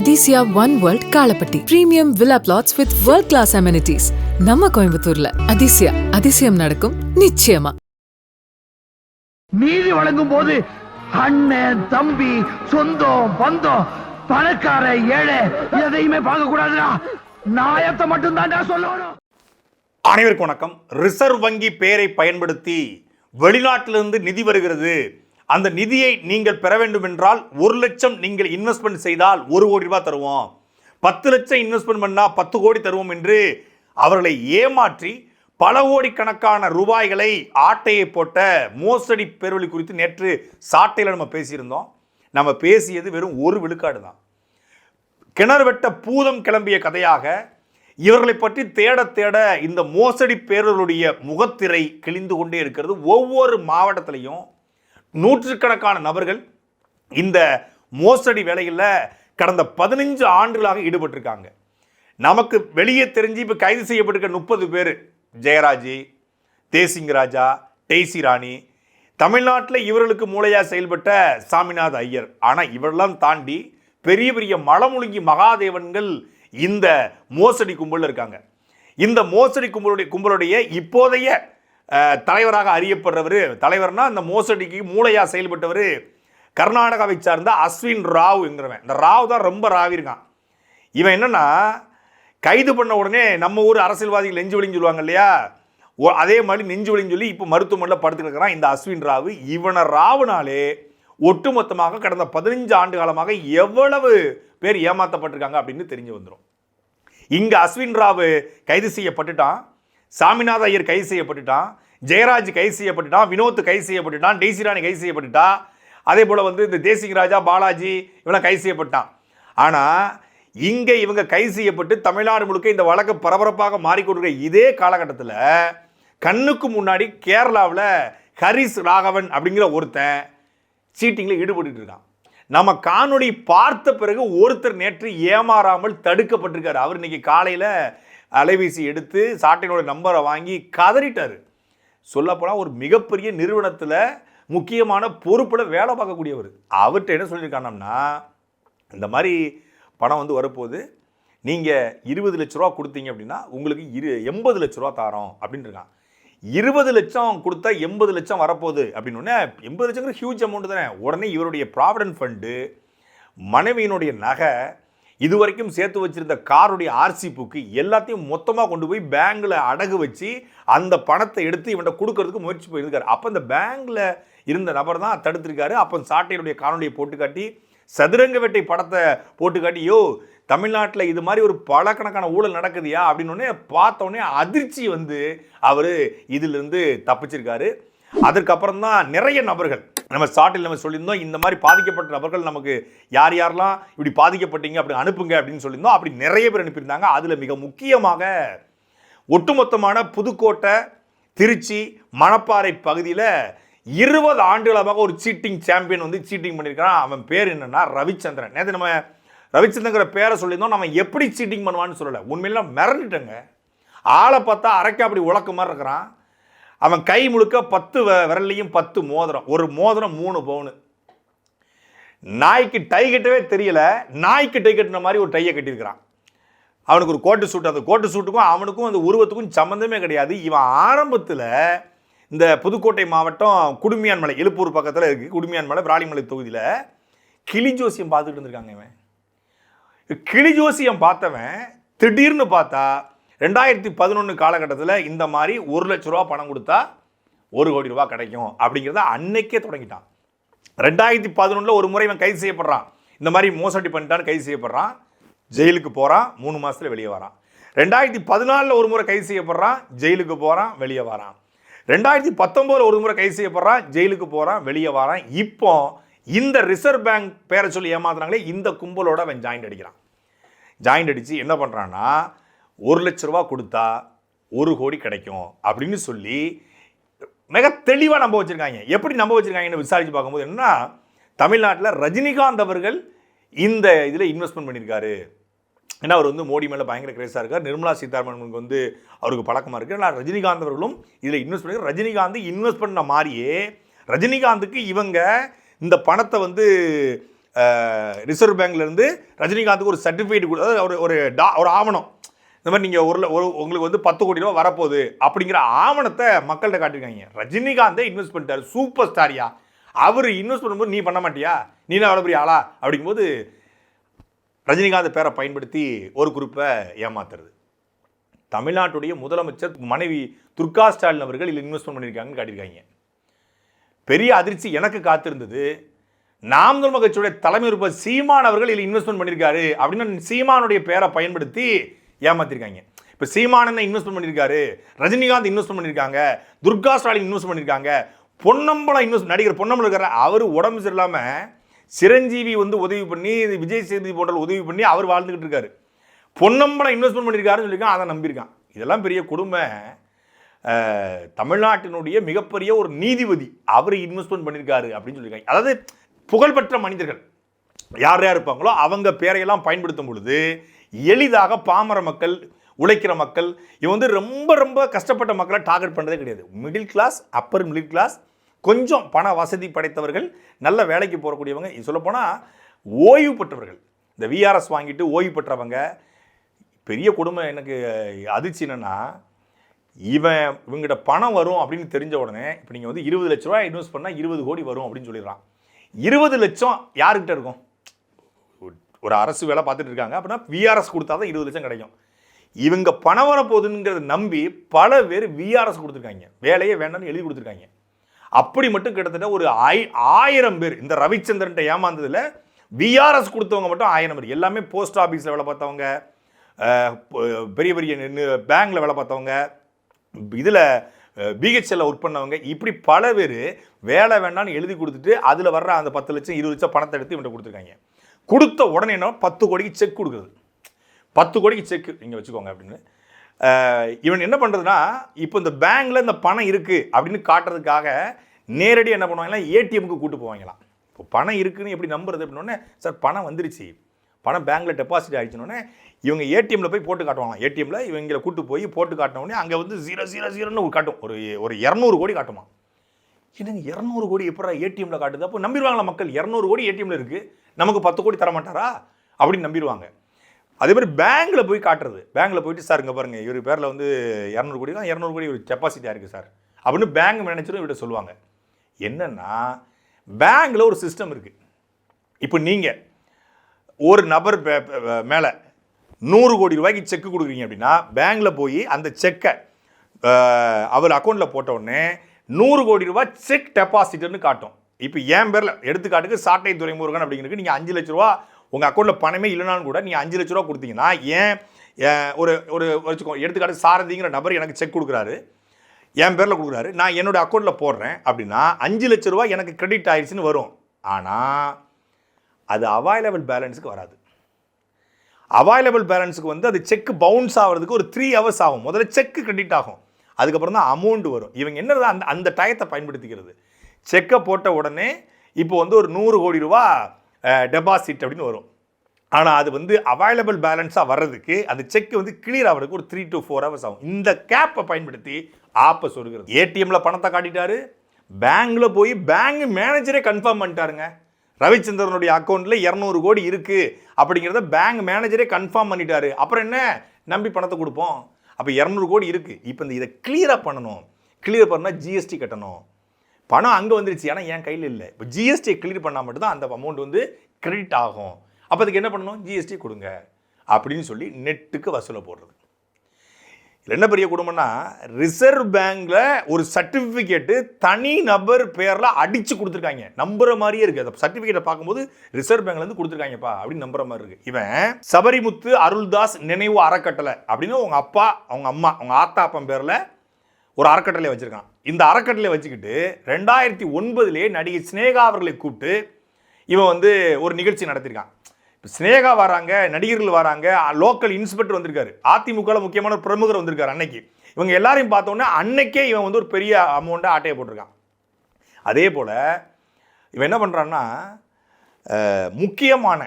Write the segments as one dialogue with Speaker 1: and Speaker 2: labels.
Speaker 1: Athisaya one world Kalapatti premium villa plots with world class amenities நம்ம கோயம்புத்தூர்ல. அதிசயா அதிசயம் நடக்கும் நிச்சயமா.
Speaker 2: நீதி வழங்கும் போது அண்ணன் தம்பி சொந்தம் பந்தம் பணக்கார ஏழை எதையுமே பார்க்க கூடாதுடா நாயத்தை மட்டும் தான்டா சொல்லணும்.
Speaker 3: அனைவருக்கும் வணக்கம். ரிசர்வ் வங்கி பெயரை பயன்படுத்தி வெளிநாட்டிலிருந்து நிதி வருகிறது அந்த நிதியை நீங்கள் பெற வேண்டும் என்றால் ஒரு லட்சம் நீங்கள் இன்வெஸ்ட்மெண்ட் செய்தால் ஒரு கோடி ரூபாய் தருவோம். பத்து லட்சம் இன்வெஸ்ட்மெண்ட் பண்ணால் பத்து கோடி தருவோம் என்று அவர்களை ஏமாற்றி பல கோடிக்கணக்கான ரூபாய்களை ஆட்டையை போட்ட மோசடி பேரொழி குறித்து நேற்று சாட்டையில் நம்ம பேசியிருந்தோம். நம்ம பேசியது வெறும் ஒரு விழுக்காடு தான். கிணறு வெட்ட பூதம் கிளம்பிய கதையாக இவர்களை பற்றி தேட தேட இந்த மோசடி பேரர்களுடைய முகத்திரை கிழிந்து கொண்டே இருக்கிறது. ஒவ்வொரு மாவட்டத்திலையும் நூற்றுக்கணக்கான நபர்கள் இந்த மோசடி வேலையில் கடந்த பதினஞ்சு ஆண்டுகளாக ஈடுபட்டிருக்காங்க. நமக்கு வெளியே தெரிஞ்சு இப்போ கைது செய்யப்பட்டிருக்க முப்பது பேர் ஜெயராஜி தேசிங் ராஜா டெய்சி ராணி தமிழ்நாட்டில் இவர்களுக்கு மூளையாக செயல்பட்ட சாமிநாத ஐயர். ஆனால் இவரெல்லாம் தாண்டி பெரிய பெரிய மலமுழுங்கி மகாதேவன்கள் இந்த மோசடி கும்பலில் இருக்காங்க. இந்த மோசடி கும்பலுடைய கும்பலுடைய இப்போதைய தலைவராக அறியப்படுறவர் தலைவர்னா இந்த மோசடிக்கு மூளையாக செயல்பட்டவர் கர்நாடகாவை சார்ந்த அஸ்வின் ராவ்ங்கிறவன் இந்த ராவ் தான் ரொம்ப ராவிருக்கான் இவன் என்னன்னா கைது பண்ண உடனே நம்ம ஊர் அரசியல்வாதிகள் நெஞ்சு வலின்னு சொல்லுவாங்க இல்லையா? ஓ- அதே மாதிரி நெஞ்சு வலின்னு சொல்லி இப்போ மருத்துவமனையில் படுத்துக்கிறான் இந்த அஸ்வின் ராவ். இவனை ராவுனாலே ஒட்டுமொத்தமாக கடந்த பதினஞ்சு ஆண்டு காலமாக எவ்வளவு பேர் ஏமாற்றப்பட்டிருக்காங்க அப்படின்னு தெரிஞ்சு வந்துடும் இங்கே அஸ்வின் ராவ் கைது செய்யப்பட்டுட்டான். சாமிநாத ஐயர் கைது செய்யப்பட்டுட்டான் ஜெயராஜ் கைது செய்யப்பட்டுட்டான் வினோத் கைது செய்யப்பட்டுட்டான் டெய்சிராணி கைது செய்யப்பட்டுட்டா. அதே போல் வந்து இந்த தேசிங் ராஜா பாலாஜி இவெல்லாம் கைது செய்யப்பட்டான். ஆனால் இங்கே இவங்க கைது செய்யப்பட்டு தமிழ்நாடு முழுக்க இந்த வழக்கு பரபரப்பாக மாறிக்கொண்டிருக்கிற இதே காலகட்டத்தில் கண்ணுக்கு முன்னாடி கேரளாவில் ஹரிஸ் ராகவன் அப்படிங்கிற ஒருத்தன் சீட்டிங்கில் ஈடுபட்டு இருக்கான். நம்ம காணொளி பார்த்த பிறகு ஒருத்தர் நேற்று ஏமாறாமல் தடுக்கப்பட்டிருக்காரு. அவர் இன்னைக்கு காலையில் அலைபேசி எடுத்து சாட்டையினோட நம்பரை வாங்கி கதறிட்டார். சொல்லப்போனால் ஒரு மிகப்பெரிய நிறுவனத்தில் முக்கியமான பொறுப்பில் வேலை பார்க்கக்கூடியவர். அவர்கிட்ட என்ன சொல்லியிருக்கானம்னா இந்த மாதிரி பணம் வந்து வரப்போகுது. நீங்கள் இருபது லட்ச ரூபா கொடுத்தீங்க அப்படின்னா உங்களுக்கு இரு எண்பது லட்ச ரூபா தாரோம் அப்படின்னு இருக்கான். இருபது லட்சம் கொடுத்தா எண்பது லட்சம் வரப்போகுது அப்படின்னு உடனே எண்பது லட்சங்கிற ஹியூஜ் அமௌண்ட் தானே. உடனே இவருடைய ப்ராவிடன்ட் ஃபண்டு மனைவியினுடைய நகை இது வரைக்கும் சேர்த்து வச்சிருந்த காருடைய ஆர்சி புக்கு எல்லாத்தையும் மொத்தமாக கொண்டு போய் பேங்கில் அடகு வச்சு அந்த பணத்தை எடுத்து இவன்கிட்ட கொடுக்கறதுக்கு முயற்சி பண்ணியிருக்காரு. அப்போ இந்த பேங்கில் இருந்த நபர் தான் தடுத்திருக்காரு. அப்போ சாட்டையினுடைய காணொலியை போட்டு காட்டி சதுரங்க வேட்டை படத்தை போட்டு காட்டி யோ தமிழ்நாட்டில் இது மாதிரி ஒரு பலக்கணக்கான ஊழல் நடக்குதுயா? அப்படின்னு உடனே பார்த்த அதிர்ச்சி வந்து அவர் இதிலிருந்து தப்பிச்சிருக்காரு. அதற்கப்புறம் தான் நிறைய நபர்கள். நம்ம ஸ்டார்டில் நம்ம சொல்லியிருந்தோம் இந்த மாதிரி பாதிக்கப்பட்ட நபர்கள் நமக்கு யார் யாரெல்லாம் இப்படி பாதிக்கப்பட்டீங்க அப்படி அனுப்புங்க அப்படின்னு சொல்லியிருந்தோம். அப்படி நிறைய பேர் அனுப்பியிருந்தாங்க. அதில் மிக முக்கியமாக ஒட்டுமொத்தமான புதுக்கோட்டை திருச்சி மணப்பாறை பகுதியில் இருபது ஆண்டுகளமாக ஒரு சீட்டிங் சாம்பியன் வந்து சீட்டிங் பண்ணியிருக்கான் அவன் பேர் என்னென்னா ரவிச்சந்திரன். நேற்று நம்ம ரவிச்சந்திரங்கிற பேரை சொல்லியிருந்தோம். நம்ம எப்படி சீட்டிங் பண்ணுவான்னு சொல்லலை. உண்மையில மிரண்டுட்டேங்க ஆளை பார்த்தா அரைக்கா அப்படி உழக்க மாதிரி இருக்கிறான். அவன் கை முழுக்க பத்து வ- விரல்லையும் பத்து மோதிரம். ஒரு மோதிரம் மூணு பவுனு நாய்க்கு டை கட்டவே தெரியல. நாய்க்கு டை கட்டின மாதிரி ஒரு டையை கட்டியிருக்கிறான். அவனுக்கு ஒரு கோட்டு சூட் அந்த கோட்டு சூட்டுக்கும் அவனுக்கும் அந்த உருவத்துக்கும் சம்மந்தமே கிடையாது. இவன் ஆரம்பத்தில் இந்த புதுக்கோட்டை மாவட்டம் குடுமியான் மலை எழுப்பூர் பக்கத்தில் இருக்குது குடுமியான் மலை விராலிமலை தொகுதியில் கிளி ஜோசியம் பார்த்துக்கிட்டு இருந்திருக்காங்க இவன். கிளி ஜோசியம் பார்த்தவன் திடீர்னு பார்த்தா ரெண்டாயிரத்தி பதினொன்று காலகட்டத்தில் இந்த மாதிரி ஒரு லட்ச ரூபா பணம் கொடுத்தா ஒரு கோடி ரூபா கிடைக்கும் அப்படிங்கிறத அன்னைக்கே தொடங்கிட்டான். ரெண்டாயிரத்தி பதினொன்றில் ஒரு முறை இவன் கைது செய்யப்படுறான். இந்த மாதிரி மோசடி பண்ணிட்டான்னு கைது செய்யப்படுறான். ஜெயிலுக்கு போகிறான் மூணு மாதத்தில் வெளியே வரான். ரெண்டாயிரத்தி பதினாலில் ஒரு முறை கைது செய்யப்படுறான் ஜெயிலுக்கு போகிறான் வெளியே வரான். ரெண்டாயிரத்தி பத்தொம்போதில் ஒரு முறை கைது செய்யப்படுறான் ஜெயிலுக்கு போகிறான் வெளியே வரான். இப்போ இந்த ரிசர்வ் பேங்க் பேரை சொல்லி ஏமாத்துறாங்களே இந்த கும்பலோட அவன் ஜாயிண்ட் அடிக்கிறான். ஜாயிண்ட் அடித்து என்ன பண்ணுறான்னா ஒரு லட்ச ரூபா கொடுத்தா ஒரு கோடி கிடைக்கும் அப்படின்னு சொல்லி மிக தெளிவாக நம்ப வச்சுருக்காங்க. எப்படி நம்ப வச்சுருக்காங்கன்னு விசாரித்து பார்க்கும்போது என்னன்னா தமிழ்நாட்டில் ரஜினிகாந்த் அவர்கள் இந்த இதில் இன்வெஸ்ட்மெண்ட் பண்ணியிருக்காரு. ஏன்னா அவர் வந்து மோடி மேலே பயங்கர கிரேஸாக இருக்கார். நிர்மலா சீதாராமனுக்கு வந்து அவருக்கு பழக்கமாக இருக்குது ஆனால் ரஜினிகாந்த் அவர்களும் இதில் இன்வெஸ்ட் பண்ணி ரஜினிகாந்த் இன்வெஸ்ட் பண்ண மாதிரியே ரஜினிகாந்துக்கு இவங்க இந்த பணத்தை வந்து ரிசர்வ் பேங்க்லேருந்து ரஜினிகாந்துக்கு ஒரு சர்டிஃபிகேட் அதாவது ஒரு ஒரு டா ஒரு ஆவணம். இந்த மாதிரி நீங்கள் ஒரு ஒரு உங்களுக்கு வந்து பத்து கோடி ரூபா வரப்போகுது அப்படிங்கிற ஆவணத்தை மக்கள்கிட்ட காட்டியிருக்காங்க. ரஜினிகாந்தே இன்வெஸ்ட் பண்ணிட்டார். சூப்பர் ஸ்டாரியா அவர் இன்வெஸ்ட் பண்ணும்போது நீ பண்ண மாட்டியா? நீ தான் அவ்வளோ பெரிய ஆளா? அப்படிங்கும்போது ரஜினிகாந்த் பேரை பயன்படுத்தி ஒரு குறிப்பை ஏமாத்துறது. தமிழ்நாட்டுடைய முதலமைச்சர் மனைவி துர்கா ஸ்டாலின் அவர்கள் இதில் இன்வெஸ்ட்மெண்ட் பண்ணியிருக்காங்கன்னு காட்டியிருக்காங்க. பெரிய அதிர்ச்சி எனக்கு காத்திருந்தது. நாம் தமிழ் கட்சியுடைய தலைமை உறுப்பினர் சீமான் அவர்கள் இதில் இன்வெஸ்ட்மெண்ட் பண்ணியிருக்காரு அப்படின்னு சீமானுடைய பேரை பயன்படுத்தி ஏமாத்திருக்காங்க. இப்போ சீமான் இன்வெஸ்ட்மெண்ட் பண்ணியிருக்காரு ரஜினிகாந்த் இன்வெஸ்ட் பண்ணியிருக்காங்க துர்கா ஸ்டாலின் இன்வெஸ்ட் பண்ணியிருக்காங்க பொன்னம்பலம் இன்வெஸ்ட் நடிகர் பொன்னம்பலம் இருக்காரு. அவர் உடம்பு சரியில்லாமல் சிரஞ்சீவி வந்து உதவி பண்ணி விஜய் சேதுபதி போன்ற உதவி பண்ணி அவர் வாழ்ந்துக்கிட்டு இருக்காரு. பொன்னம்பலம் இன்வெஸ்ட்மெண்ட் பண்ணியிருக்காருன்னு சொல்லியிருக்கான் அதை நம்பியிருக்கான். இதெல்லாம் பெரிய கொடுமை. தமிழ்நாட்டினுடைய மிகப்பெரிய ஒரு நீதிபதி அவர் இன்வெஸ்ட்மெண்ட் பண்ணியிருக்காரு அப்படின்னு சொல்லியிருக்காங்க. அதாவது புகழ்பெற்ற மனிதர்கள். யார் யார் இருப்பாங்களோ அவங்க பேரையெல்லாம் பயன்படுத்தும் பொழுது எளிதாக பாமர மக்கள் உழைக்கிற மக்கள் இவன் வந்து ரொம்ப ரொம்ப கஷ்டப்பட்ட மக்களை டார்கெட் பண்ணுறதே கிடையாது. Middle class upper middle class கொஞ்சம் பண வசதி படைத்தவர்கள் நல்ல வேலைக்கு போகக்கூடியவங்க சொல்லப்போனால் ஓய்வு பெற்றவர்கள். இந்த விஆர்எஸ் வாங்கிட்டு ஓய்வு பெற்றவங்க பெரிய கொடுமை எனக்கு அதிர்ச்சி என்னென்னா இவன் இவங்கிட்ட பணம் வரும் அப்படின்னு தெரிஞ்ச உடனே இப்போ நீங்கள் வந்து இருபது லட்ச ரூபாய் இன்வெஸ்ட் பண்ணால் இருபது கோடி வரும் அப்படின்னு சொல்லிடுறான். இருபது லட்சம் யாருக்கிட்ட இருக்கும்? ஒரு- அரசு வேலை பார்த்துட்டு இருக்காங்க. அப்படின்னா விஆர்எஸ் கொடுத்தா தான் இருபது லட்சம் கிடைக்கும். இவங்க பணம் வரப்போகுதுங்கிறத நம்பி பல பேர் விஆர்எஸ் கொடுத்துருக்காங்க. வேலையே வேண்டாம்னு எழுதி கொடுத்துருக்காங்க. அப்படி மட்டும் கிட்டத்தட்ட ஒரு ஆய் ஆயிரம் பேர் இந்த ரவிச்சந்திரன்ட்ட ஏமாந்ததில் விஆர்எஸ் கொடுத்தவங்க மட்டும் ஆயிரம் பேர். எல்லாமே போஸ்ட் ஆஃபீஸில் வேலை பார்த்தவங்க பெரிய பெரிய பேங்க்கில் வேலை பார்த்தவங்க இதில் பிஹெச்எல்ல ஒர்க் பண்ணவங்க. இப்படி பல பேர் வேலை வேண்டாம்னு எழுதி கொடுத்துட்டு அதில் வர்ற அந்த பத்து லட்சம் இருபது லட்சம் பணத்தை எடுத்து இவன்ட்ட கொடுத்துருக்காங்க. கொடுத்த உடனே என்ன பத்து கோடிக்கு செக் கொடுக்குறது பத்து கோடிக்கு செக் நீங்கள் வச்சுக்கோங்க அப்படின்னு. இவன் என்ன பண்ணுறதுன்னா இப்போ இந்த பேங்க்கில் இந்த பணம் இருக்குது அப்படின்னு காட்டுறதுக்காக நேரடியாக என்ன பண்ணுவாங்கன்னா ஏடிஎம்க்கு கூட்டு போவாங்களாம். இப்போ பணம் இருக்குதுன்னு எப்படி நம்புறது அப்படின்னோடனே சார் பணம் வந்துருச்சு. பணம் பேங்க்கில் டெபாசிட் ஆகிடுச்சுனோடனே இவங்க ஏடிஎம்மில் போய் போட்டு காட்டுவாங்களாம். ஏடிஎம்மில் இவங்களை கூட்டு போய் போட்டு காட்டினோடனே அங்கே வந்து ஜீரோ ஜீரோ ஜீரோன்னு ஒரு காட்டும். ஒரு ஒரு இரநூறு கோடி காட்டுமா என்னங்க இரநூறு கோடி எப்படா ஏடிஎம்மில் காட்டுது? அப்போ நம்பிடுவாங்களா மக்கள்? இரநூறு கோடி ஏடிஎம்மில் இருக்குது நமக்கு பத்து கோடி தர மாட்டாரா அப்படின்னு நம்பிடுவாங்க. அதே மாதிரி பேங்க்கில் போய் காட்டுறது. பேங்க்கில் போயிட்டு சார் இங்கே பாருங்க இவர் பேரில் வந்து இரநூறு கோடி தான் இரநூறு கோடி ஒரு கெப்பாசிட்டியாக இருக்குது சார். அப்படின்னு பேங்க் மேனேஜரும் இவர்கிட்ட சொல்லுவாங்க. என்னென்னா பேங்க்கில் ஒரு சிஸ்டம் இருக்குது இப்போ நீங்கள் ஒரு நபர் பே- நூறு கோடி ரூபாய்க்கு செக் கொடுக்குறீங்க அப்படின்னா பேங்க்கில் போய் அந்த செக்கை அவர் அக்கௌண்ட்டில் போட்ட உடனே நூறு கோடி ரூபாய் செக் டெபாசிட்னு காட்டும். இப்போ என் பேரில்? எடுத்துக்காட்டுக்கு சாட்டை துறைமுருகன் அப்படிங்கிறதுக்கு நீங்கள் அஞ்சு லட்ச ரூபா உங்கள் அக்கௌண்ட்டில் பணமே இல்லைனாலும் கூட நீங்கள் அஞ்சு லட்ச ரூபா கொடுத்தீங்கன்னா ஏன் ஒரு ஒரு வச்சுக்கோ எடுத்துக்காட்டு சாரதிங்கிற நபர் எனக்கு செக் கொடுக்குறாரு. என் பேரில் கொடுக்குறாரு. நான் என்னோடய அக்கௌண்ட்டில் போடுறேன் அப்படின்னா அஞ்சு லட்ச ரூபா எனக்கு கிரெடிட் ஆயிடுச்சுன்னு வரும். ஆனால் அது அவைலபிள் பேலன்ஸுக்கு வராது. அவைலபிள் பேலன்ஸுக்கு வந்து அது செக் பவுன்ஸ் ஆகிறதுக்கு ஒரு த்ரீ ஹவர்ஸ் ஆகும். முதல்ல செக் கிரெடிட் ஆகும். அதுக்கப்புறம் தான் அமௌண்ட் வரும். இவங்க என்னது அந்த அந்த டயத்தை பயன்படுத்திக்கிறது. செக்கை போட்ட உடனே இப்போ வந்து ஒரு நூறு கோடி ரூபா டெபாசிட் அப்படின்னு வரும். ஆனால் அது வந்து அவைலபிள் பேலன்ஸாக வர்றதுக்கு அந்த செக் வந்து கிளியர் ஆகிறதுக்கு ஒரு த்ரீ டு ஃபோர் ஹவர்ஸ் ஆகும். இந்த கேப்பை பயன்படுத்தி ஆப்பை சொருகிறது. ஏடிஎம்மில் பணத்தை காட்டிட்டாரு. பேங்கில் போய் பேங்க் மேனேஜரே கன்ஃபார்ம் பண்ணிட்டாருங்க. ரவிச்சந்திரனுடைய அக்கௌண்ட்டில் இரநூறு கோடி இருக்குது அப்படிங்கிறத பேங்க் மேனேஜரே கன்ஃபார்ம் பண்ணிட்டாரு. அப்புறம் என்ன? நம்பி பணத்தை கொடுப்போம். அப்போ இரநூறு கோடி இருக்குது இப்போ இந்த இதை கிளியராக பண்ணணும். கிளியர் பண்ணால் ஜிஎஸ்டி கட்டணும். பணம் அங்கே வந்துருச்சு. ஆனால் என் கையில் இல்லை. இப்போ ஜிஎஸ்டி கிளியர் பண்ணால் மட்டும்தான் அந்த அமௌண்ட் வந்து கிரெடிட் ஆகும். அப்போ அதுக்கு என்ன பண்ணணும்? ஜிஎஸ்டி கொடுங்க. அப்படின்னு சொல்லி நெட்டுக்கு வசூலை போடுறது. என்ன பெரிய குடும்பம்னா ரிசர்வ் பேங்கில் ஒரு சர்டிஃபிகேட்டு தனி நபர் பேரில் அடித்து கொடுத்துருக்காங்க. நம்புற மாதிரியே இருக்குது அந்த சர்டிஃபிகேட்டை பார்க்கும்போது ரிசர்வ் பேங்க்லேருந்து கொடுத்துருக்காங்கப்பா அப்படின்னு நம்புற மாதிரி இருக்குது இவன் சபரிமுத்து அருள்தாஸ் நினைவு அறக்கட்டளை அப்படின்னு அவங்க அப்பா அவங்க அம்மா அவங்க ஆத்தா அப்பன் பேரில் ஒரு அறக்கட்டளை வச்சுருக்கான். இந்த அறக்கட்டளை வச்சுக்கிட்டு ரெண்டாயிரத்தி ஒன்பதுலேயே நடிகை சினேகா அவர்களை கூப்பிட்டு இவன் வந்து ஒரு நிகழ்ச்சி நடத்தியிருக்கான் இப்போ சினேகா வராங்க நடிகர்கள் வராங்க லோக்கல் இன்ஸ்பெக்டர் வந்திருக்காரு. அதிமுகவில் முக்கியமான ஒரு பிரமுகர் வந்திருக்காரு அன்னைக்கு. இவங்க எல்லாரையும் பார்த்தோன்னே அன்னைக்கே இவன் வந்து ஒரு பெரிய அமௌண்ட்டை ஆட்டையை போட்டிருக்கான். அதே போல் இவன் என்ன பண்ணுறான்னா முக்கியமான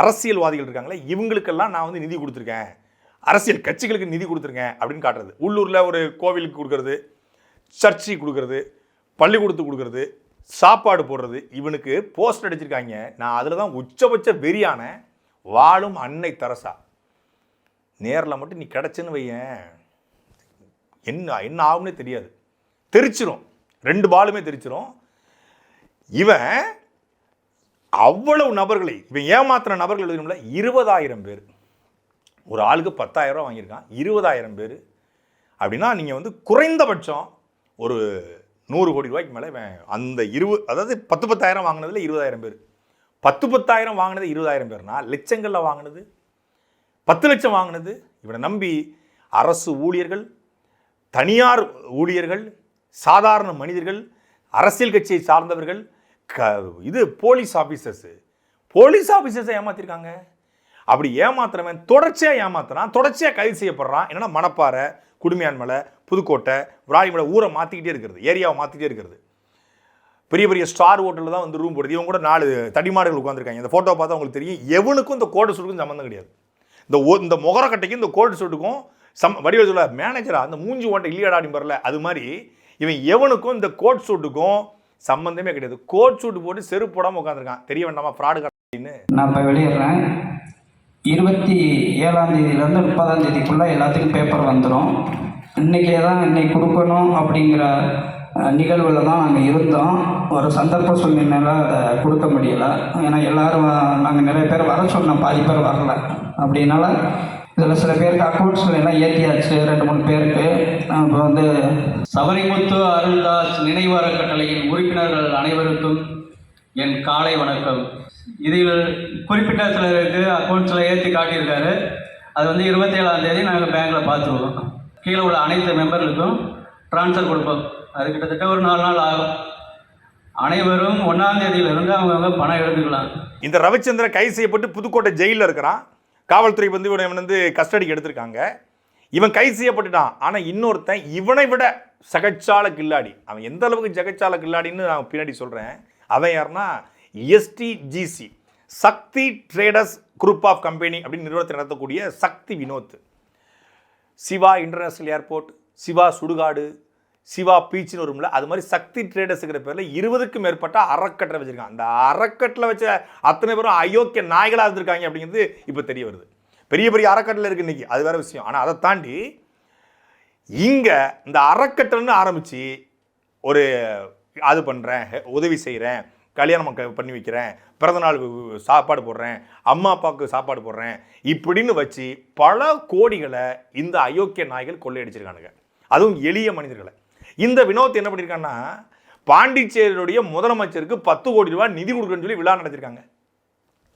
Speaker 3: அரசியல்வாதிகள் இருக்காங்களே இவங்களுக்கெல்லாம் நான் வந்து நிதி கொடுத்துருக்கேன். அரசியல் கட்சிகளுக்கு நிதி கொடுத்துருங்க அப்படின்னு காட்டுறது. உள்ளூரில் ஒரு கோவிலுக்கு கொடுக்கறது சர்ச்சுக்கு கொடுக்கறது பள்ளிக்கூடத்துக்கு கொடுக்கறது சாப்பாடு போடுறது இவனுக்கு போஸ்டர் அடிச்சிருக்காங்க. நான் அதில் தான் உச்சபட்ச வெறியான வாழும் அன்னை தரசா. நேரில் மட்டும் நீ கிடச்சுன்னு வையேன். என்ன என்ன ஆகும்னே தெரியாது. தெரிச்சிரும். ரெண்டு பாலுமே தெரிச்சிரும். இவன் அவ்வளவு நபர்களை இவன் ஏமாத்துற நபர்கள் எழுதணும்ல இருபதாயிரம் பேர். ஒரு ஆளுக்கு பத்தாயிரரூவா வாங்கியிருக்கான். இருபதாயிரம் பேர். அப்படின்னா நீங்கள் வந்து குறைந்தபட்சம் ஒரு நூறு கோடி ரூபாய்க்கு மேலே அந்த இருபது அதாவது பத்து பத்தாயிரம் வாங்கினதில் இருபதாயிரம் பேர். பத்து பத்தாயிரம் வாங்கினது இருபதாயிரம் பேர்னா லட்சங்களில் வாங்கினது பத்து லட்சம் வாங்கினது இவனை நம்பி அரசு ஊழியர்கள் தனியார் ஊழியர்கள் சாதாரண மனிதர்கள் அரசியல் கட்சியை சார்ந்தவர்கள் க இது போலீஸ் ஆஃபீஸர்ஸு போலீஸ் ஆஃபீஸர்ஸை ஏமாற்றிருக்காங்க அப்படி ஏமாத்துறவன் தொடர்ச்சியாக ஏமாத்துறான் தொடர்ச்சியாக கைது செய்யப்படுறான். என்னன்னா மணப்பாறை குடுமையான்மலை புதுக்கோட்டை விராலிமலை ஊரை மாற்றிக்கிட்டே இருக்கிறது ஏரியாவை மாற்றிக்கிட்டே இருக்கிறது. பெரிய பெரிய ஸ்டார் ஹோட்டலில் தான் வந்து ரூம் போடுது இவங்க கூட நாலு தடிமாடுகள் உட்காந்துருக்காங்க இந்த ஃபோட்டோ பார்த்தா உங்களுக்கு தெரியும். எவனுக்கும் இந்த கோடு சூட்டுக்கும் சம்மந்தம் கிடையாது. இந்த ஓ இந்த முகரக்கட்டைக்கும் இந்த கோடு சூட்டுக்கும் சம் வடிவ சொல்ல மேனேஜரா அந்த மூஞ்சி ஓட்டை இல்லையாடா அப்படின்னு வரல அது மாதிரி இவன் எவனுக்கும் இந்த கோட் சூட்டுக்கும் சம்மந்தமே கிடையாது. கோட் சூட்டு போட்டு செருப்பு போடாமல் உட்காந்துருக்கான் தெரிய வேண்டாமா ஃப்ராடு அப்படின்னு.
Speaker 4: நான் இப்போ வெளியிடுறேன் இருபத்தி ஏழாம் தேதியிலேருந்து முப்பதாம் தேதிக்குள்ளே எல்லாத்துக்கும் பேப்பர் வந்துடும் இன்றைக்கே தான் இன்னைக்கு கொடுக்கணும் அப்படிங்கிற நிகழ்வில் தான் நாங்கள் இருந்தோம். ஒரு சந்தர்ப்ப சூழ்நிலையில் அதை கொடுக்க முடியலை. ஏன்னா எல்லோரும் நாங்கள் நிறைய பேர் வர சொன்னோம். பாதி பேர் வரல. அப்படின்னால இதில் சில பேருக்கு அக்கௌண்ட்ஸில் எல்லாம் ஏற்றியாச்சு ரெண்டு மூணு பேருக்கு. இப்போ வந்து
Speaker 5: சபரிமுத்து அருள்தாஸ் நினைவார கட்டளையின் உறுப்பினர்கள் அனைவருக்கும் என் காலை வணக்கம். இதில் குறிப்பிட்ட சிலருக்கு அக்கௌண்ட்ஸில் ஏற்றி காட்டியிருக்காரு. அது வந்து இருபத்தி ஏழாம் தேதி நாங்கள் பேங்க்கில் பார்த்துருவோம். கீழே உள்ள அனைத்து மெம்பர்களுக்கும் ட்ரான்ஸ்ஃபர் கொடுப்போம். அது கிட்டத்தட்ட ஒரு நாலு நாள் ஆகும். அனைவரும் ஒன்றாம் தேதியிலிருந்து அவங்கவுங்க பணம் எடுத்துக்கலாம்.
Speaker 3: இந்த ரவிச்சந்திரன் கைது செய்யப்பட்டு புதுக்கோட்டை ஜெயிலில் இருக்கிறான். காவல்துறை வந்து இவனை வந்து கஸ்டடிக்கு எடுத்திருக்காங்க. இவன் கைது செய்யப்பட்டுட்டான் ஆனால் இன்னொருத்தன் இவனை விட சகச்சால கில்லாடி. அவன் எந்த அளவுக்கு ஜெகச்சால கில்லாடின்னு நான் பின்னாடி சொல்கிறேன் அவன் யாருன்னா S T G C Sakthi traders group of company அப்படின்னு நிறுவனத்தை நடத்தக்கூடிய சக்தி வினோத். சிவா இன்டர்நேஷ்னல் ஏர்போர்ட் சிவா சுடுகாடு சிவா பீச்னு வரும்ல அது மாதிரி சக்தி ட்ரேடர்ஸுங்கிற பேரில் இருபதுக்கும் மேற்பட்ட அறக்கட்டளை வச்சுருக்காங்க. அந்த அறக்கட்டளை வச்ச அத்தனை பேரும் அயோக்கிய நாய்களாக இருந்திருக்காங்க அப்படிங்கிறது இப்போ தெரிய வருது. பெரிய பெரிய அறக்கட்டளை இருக்குது இன்றைக்கி அது வேற விஷயம். ஆனால் அதை தாண்டி இங்கே இந்த அறக்கட்டளைன்னு ஆரம்பித்து ஒரு அது பண்ணுறேன் உதவி செய்கிறேன் கல்யாணம் க- பண்ணி வைக்கிறேன் பிறந்தநாள் சாப்பாடு போடுறேன் அம்மா அப்பாவுக்கு சாப்பாடு போடுறேன் இப்படின்னு வச்சு பல கோடிகளை இந்த அயோக்கிய நாய்கள் கொள்ளையடிச்சிருக்கானுங்க. அதுவும் எளிய மனிதர்களை. இந்த வினோத் என்ன பண்ணியிருக்காங்கன்னா பாண்டிச்சேரியுடைய முதலமைச்சருக்கு பத்து கோடி ரூபாய் நிதி கொடுக்குறேன்னு சொல்லி விழா நடத்திருக்காங்க.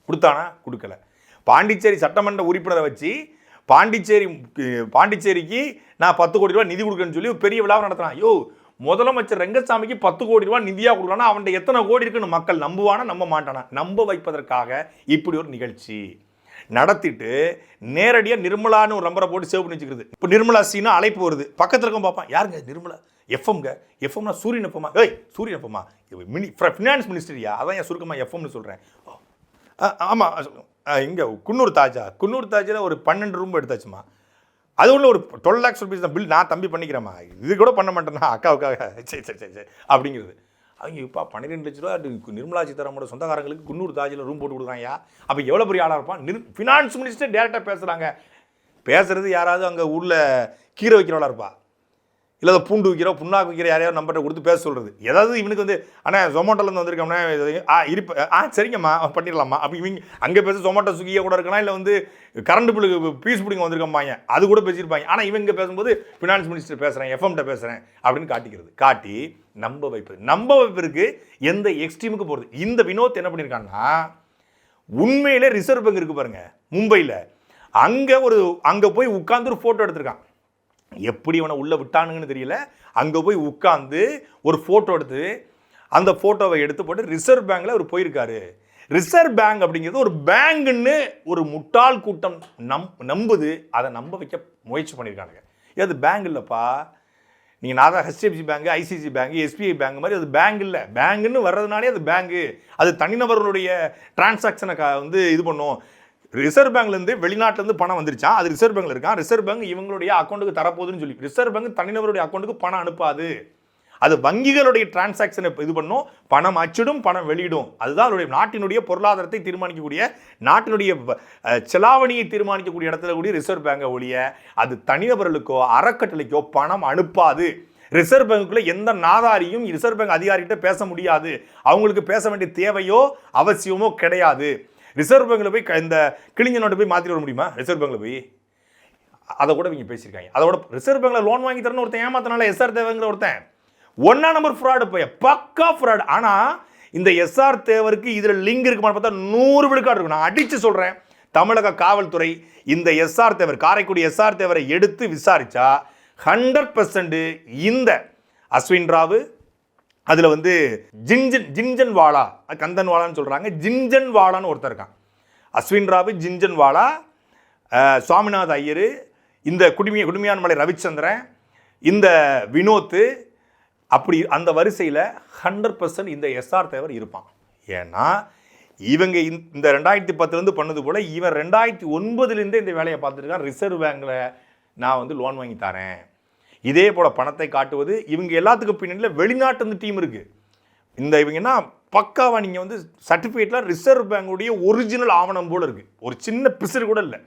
Speaker 3: கொடுத்தானா? கொடுக்கல. பாண்டிச்சேரி சட்டமன்ற உறுப்பினரை வச்சு பாண்டிச்சேரி பாண்டிச்சேரிக்கு நான் பத்து கோடி ரூபாய் நிதி கொடுக்குறேன்னு சொல்லி பெரிய விழாவை நடத்துகிறேன் ஐயோ முதலமைச்சர் ரெங்கசாமிக்கு பத்து கோடி ரூபாய் நிதியாக கொடுக்கலாம்னா அவன்கிட்ட எத்தனை கோடி இருக்குன்னு மக்கள் நம்புவானா நம்ப மாட்டானா? நம்ப வைப்பதற்காக இப்படி ஒரு நிகழ்ச்சி நடத்திட்டு நேரடியாக நிர்மலான்னு ஒரு நம்பரை போட்டு சேவ் பண்ணி வச்சுக்கிறது. இப்போ நிர்மலா சீனா அழைப்பு வருது. பக்கத்தில் இருக்க பார்ப்பான் யாருங்க நிர்மலா? எஃப்எம்ங்க எஃப்எம்னா சூரியன் எஃப்எம்மா ஏய் சூரியன் எஃப்எம்மா மினி ஃபினான்ஸ் மினிஸ்டரியா அதான் என் சுருக்கமாக எஃப்எம்னு சொல்கிறேன் ஆமாம் இங்கே குன்னூர் தாஜா. குன்னூர் தாஜில் ஒரு பன்னெண்டு ரூம் எடுத்தாச்சுமா? அது ஒன்று ஒரு டுவெல் லேக்ஸ் ருபீஸ் தான். பில் நான் தம்பி பண்ணிக்கிறேம்மா. இது கூட பண்ண மாட்டேன்னா அக்காவுக்காக. சரி சரி சரி சரி. அப்படிங்கிறது. அவங்க இப்போ பன்னிரெண்டு லட்ச ரூபா அது நிர்மலா சீதாராமோட சொந்தக்காரங்களுக்கு குன்னூர் தாஜில் ரூம் போட்டு கொடுக்குறாங்கயா அப்போ எவ்வளோ பெரிய ஆளாக இருப்பான்? நிர் ஃபினான்ஸ் மினிஸ்டர் டேரெக்டாக பேசுகிறாங்க பேசுகிறது யாராவது அங்கே ஊரில் கீரை வைக்கிறவளா இருப்பா. இல்லை அதை பூண்டு விற்கிற புண்ணாக்கு விற்கிற யாரையோ நம்பர்கிட்ட கொடுத்து பேச சொல்கிறது ஏதாவது இவனுக்கு வந்து அண்ணா ஜொமேட்டோலேருந்து வந்திருக்கோம்னா ஆ இருப்ப ஆ சரிங்கம்மா பண்ணிடலாமா அப்போ இவங்க அங்கே பேச ஜொமேட்டோ சுகியாக கூட இருக்கலாம் இல்லை வந்து கரண்ட் பில்லுக்கு பீஸ் பிடிங்க வந்திருக்கம்பாங்க அது கூட பேசியிருப்பாங்க. ஆனால் இவங்க பேசும்போது ஃபினான்ஸ் மினிஸ்டர் பேசுகிறேன் எஃப்எம்கிட்ட பேசுகிறேன் அப்படின்னு காட்டிக்கிறது. காட்டி நம்ப வைப்பது நம்ப வைப்பிற்கு எந்த எக்ஸ்ட்ரீமுக்கு போகிறது இந்த வினோத் என்ன பண்ணியிருக்காங்கன்னா உண்மையிலே ரிசர்வ் பேங்க் இருக்குது பாருங்கள் மும்பையில். அங்கே ஒரு அங்கே போய் உட்காந்து ஒரு ஃபோட்டோ எடுத்திருக்கான். எப்படி இவனை உள்ளே விட்டானுங்கன்னு தெரியல. அங்கே போய் உட்காந்து ஒரு ஃபோட்டோ எடுத்து அந்த ஃபோட்டோவை எடுத்து போட்டு ரிசர்வ் பேங்கில் அவர் போயிருக்காரு. ரிசர்வ் பேங்க் அப்படிங்கிறது ஒரு பேங்குன்னு ஒரு முட்டாள் கூட்டம் நம் நம்புது. அதை நம்ப வைக்க முயற்சி பண்ணியிருக்கானுங்க ஏ, அது பேங்க் இல்லைப்பா. நீங்கள் நான் தான் H D F C bank I C C bank S B I bank மாதிரி அது பேங்க் இல்லை. பேங்குன்னு வர்றதுனாலே அது பேங்கு அது தனிநபர்களுடைய டிரான்சாக்ஷனை க வந்து இது பண்ணும். ரிசர்வ் பேங்க்லேருந்து வெளிநாட்டிலேருந்து பணம் வந்துருச்சா? அது ரிசர்வ் பேங்க்ல இருக்கான் ரிசர்வ் பேங்க் இவங்களுடைய அக்கௌண்ட்டுக்கு தரப்போகுதுன்னு சொல்லி ரிசர்வ் பேங்க் தனிநபருடைய அக்கௌண்ட்டுக்கு பணம் அனுப்பாது. அது வங்கிகளுடைய டிரான்சாக்ஷனை இது பண்ணும். பணம் அச்சிடும் பணம் வெளியிடும். அதுதான் நாட்டினுடைய பொருளாதாரத்தை தீர்மானிக்கக்கூடிய நாட்டினுடைய செலாவணியை தீர்மானிக்கக்கூடிய இடத்துல கூடிய ரிசர்வ் பேங்கை ஒழிய அது தனிநபர்களுக்கோ அறக்கட்டளைக்கோ பணம் அனுப்பாது. ரிசர்வ் பேங்குக்குள்ளே எந்த நாதாரியும் ரிசர்வ் பேங்க் அதிகாரிகிட்ட பேச முடியாது. அவங்களுக்கு பேச வேண்டிய தேவையோ அவசியமோ கிடையாது. ரிசர்வ் பேங்கில் போய் இந்த கிழிஞ்ச நோட்டை போய் மாற்றி வர முடியுமா? ரிசர்வ் பேங்கில் போய்? அதை கூட இவங்க பேசியிருக்காங்க. அதோட ரிசர்வ் பேங்கில் லோன் வாங்கி தரணும் ஒருத்தன் ஏமாத்தனால எஸ்ஆர் தேவைங்கிற ஒருத்தன். ஒன்றா நம்பர் ஃப்ராடு போய் பக்கா ஃப்ராடு ஆனால் இந்த எஸ்ஆர் தேவருக்கு இதில் லிங்க் இருக்குமான்னு பார்த்தா நூறு விழுக்காடு இருக்கும். நான் அடித்து சொல்கிறேன் தமிழக காவல்துறை இந்த எஸ்ஆர் தேவர் காரைக்குடி எஸ்ஆர் தேவரை எடுத்து விசாரித்தா ஹண்ட்ரட் பர்சன்ட் இந்த அஸ்வின் ராவு அதில் வந்து ஜிஞ்சன் ஜிஞ்சன் வாலா கந்தன் வாலான்னு சொல்கிறாங்க ஜிஞ்சன் வாலான்னு ஒருத்தர் இருக்கான். அஸ்வின் ராவு ஜிஞ்சன் வாலா அஹ், சுவாமிநாத ஐயர் இந்த குடுமிய குடுமியான் மலை ரவிச்சந்திரன் இந்த வினோத்து அப்படி அந்த வரிசையில் ஹண்ட்ரட் பர்சன்ட் இந்த எஸ்ஆர் தேவர் இருப்பான். ஏன்னா இவங்க இந்த- இந்த ரெண்டாயிரத்தி பத்துலேருந்து பண்ணது போல் இவன் ரெண்டாயிரத்தி ஒன்பதுலேருந்தே இந்த வேலையை பார்த்துருக்கான் ரிசர்வ் பேங்க்கில் நான் வந்து லோன் வாங்கி தரேன். இதே போல் பணத்தை காட்டுவது இவங்க எல்லாத்துக்கும் பின்னணியில் வெளிநாட்டு வந்து டீம் இருக்குது இந்த இவங்கன்னா பக்காவாக நீங்கள் வந்து சர்டிஃபிகேட்டில் ரிசர்வ் பேங்குடைய ஒரிஜினல் ஆவணம் போல் இருக்குது ஒரு சின்ன பிசுறு கூட இல்லை.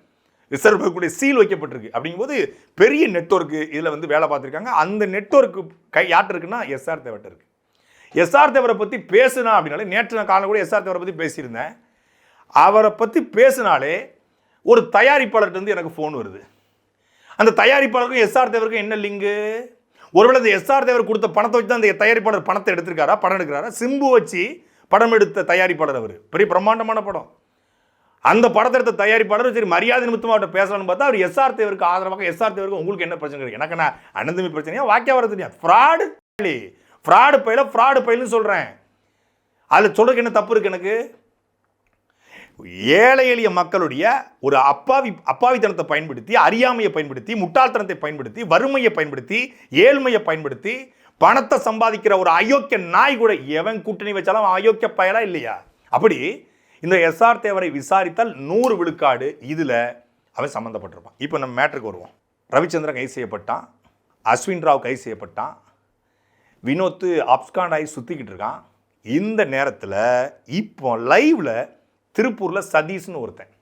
Speaker 3: ரிசர்வ் பேங்குடைய சீல் வைக்கப்பட்டிருக்கு. அப்படிங்கும்போது பெரிய நெட்ஒர்க்கு இதில் வந்து வேலை பார்த்துருக்காங்க. அந்த நெட்ஒர்க்கு கை யார்ட்டு இருக்குன்னா எஸ்ஆர் தேவட்ட இருக்கு. எஸ்ஆர் தேவரை பற்றி பேசுனா அப்படின்னாலே நேற்று நான் காலையில் கூட எஸ்ஆர் தேவரை பற்றி பேசியிருந்தேன். அவரை பற்றி பேசினாலே ஒரு தயாரிப்பாளர்கிட்ட வந்து எனக்கு ஃபோன் வருது. அந்த தயாரிப்பாளருக்கும் எஸ்ஆர் தேவருக்கும் என்ன லிங்கு ஒருவேளை இந்த எஸ்ஆர் தேவர் கொடுத்த பணத்தை வச்சு தான் அந்த தயாரிப்பாளர் பணத்தை எடுத்திருக்காரா? படம் எடுக்கிறாரா? சிம்பு வச்சு படம் எடுத்த தயாரிப்பாளர் அவர். பெரிய பிரம்மாண்டமான படம். அந்த படத்தை எடுத்த தயாரிப்பாளர் சரி மரியாதை நிமித்தமாக அவர்கிட்ட பேசலாம்னு பார்த்தா அவர் எஸ்ஆர் தேவருக்கு ஆதரவாக எஸ்ஆர் தேவருக்கு உங்களுக்கு என்ன பிரச்சனை இருக்குது எனக்கு நான் அனந்தமி பிரச்சனையா வாக்கியா வர தெரியும் ஃப்ராடு ஃப்ராடு பயில ஃப்ராடு பயில்னு சொல்கிறேன் அதில் சொல்கிறதுக்கு என்ன தப்பு இருக்கு எனக்கு? ஏழை எளிய மக்களுடைய ஒரு அப்பாவி அப்பாவித்தனத்தை பயன்படுத்தி அறியாமையை பயன்படுத்தி முட்டாள்தனத்தை பயன்படுத்தி வறுமையை பயன்படுத்தி ஏழ்மையை பயன்படுத்தி பணத்தை சம்பாதிக்கிற ஒரு அயோக்கிய நாய் கூட எவன் கூட்டணி வச்சாலும் அவன் அயோக்கிய பயலா இல்லையா? அப்படி இந்த எஸ்ஆர் தேவரை விசாரித்தால் நூறு விழுக்காடு இதில் அவன் சம்மந்தப்பட்டிருப்பான் இப்போ நம்ம மேட்ருக்கு வருவோம். ரவிச்சந்திரன் கைது செய்யப்பட்டான். அஸ்வின் ராவ் கைது செய்யப்பட்டான். வினோத்து அப்ஸ்காண்டாயி ஆகி சுற்றிக்கிட்டு இருக்கான். இந்த நேரத்தில் இப்போ லைவில் திருப்பூரில் சதீஷ்னு ஒருத்தன்.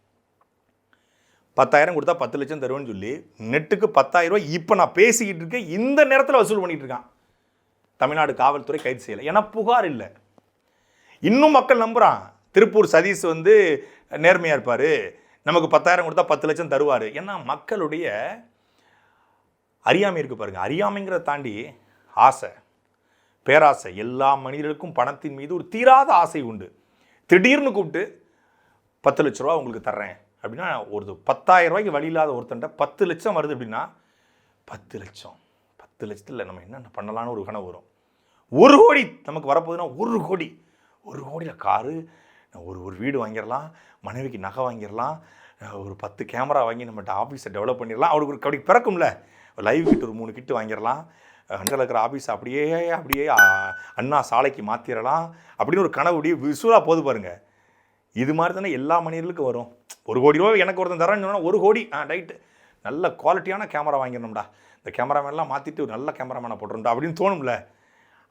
Speaker 3: பத்தாயிரம் கொடுத்தா பத்து லட்சம் தருவேன்னு சொல்லி நெட்டுக்கு பத்தாயிரம் ரூபாய் இப்போ நான் பேசிக்கிட்டு இருக்கேன். இந்த நேரத்தில் வசூல் பண்ணிட்டு இருக்கான். தமிழ்நாடு காவல்துறை கைது செய்யலை. ஏன்னா புகார் இல்லை. இன்னும் மக்கள் நம்புகிறான் திருப்பூர் சதீஷ் வந்து நேர்மையாக இருப்பார். நமக்கு பத்தாயிரம் கொடுத்தா பத்து லட்சம் தருவார். ஏன்னா மக்களுடைய அறியாமை இருக்கு பாருங்க. அறியாமைங்கிறத தாண்டி ஆசை பேராசை எல்லா மனிதர்களுக்கும் பணத்தின் மீது ஒரு தீராத ஆசை உண்டு. திடீர்னு கூப்பிட்டு பத்து லட்ச ரூபா உங்களுக்கு தர்றேன். அப்படின்னா ஒரு பத்தாயிரம் ரூபாய்க்கு வழி இல்லாத ஒருத்தன்ட்ட பத்து லட்சம் வருது அப்படின்னா பத்து லட்சம். பத்து லட்சத்தில் நம்ம என்னென்ன பண்ணலான்னு ஒரு கனவு வரும். ஒரு கோடி நமக்கு வரப்போகுதுன்னா ஒரு கோடி. ஒரு கோடியில் காரு ஒரு ஒரு வீடு வாங்கிடலாம் மனைவிக்கு நகை வாங்கிடலாம் ஒரு பத்து கேமரா வாங்கி நம்மகிட்ட ஆஃபீஸை டெவலப் பண்ணிடலாம். அவருக்கு ஒரு அப்படி பிறக்கும்ல. லைவ் கிட்ட ஒரு மூணு கிட்டு வாங்கிடலாம். அங்கே இருக்கிற ஆஃபீஸ் அப்படியே அப்படியே அண்ணா சாலைக்கு மாற்றிடலாம் அப்படின்னு ஒரு கனவு அப்படியே விசுவலாக போது பாருங்கள் இது மாதிரி தானே எல்லா மனிதர்களுக்கும் வரும். ஒரு கோடி ரூபா எனக்கு ஒருத்தன் தரேன்னு சொன்னால் ஒரு கோடி ஆ ரைட்டு நல்ல குவாலிட்டியான கேமரா வாங்கிடணும்டா. இந்த கேமராமேன்லாம் மாற்றிட்டு ஒரு நல்ல கேமராமேனை போட்டுருண்டா அப்படின்னு தோணும்ல.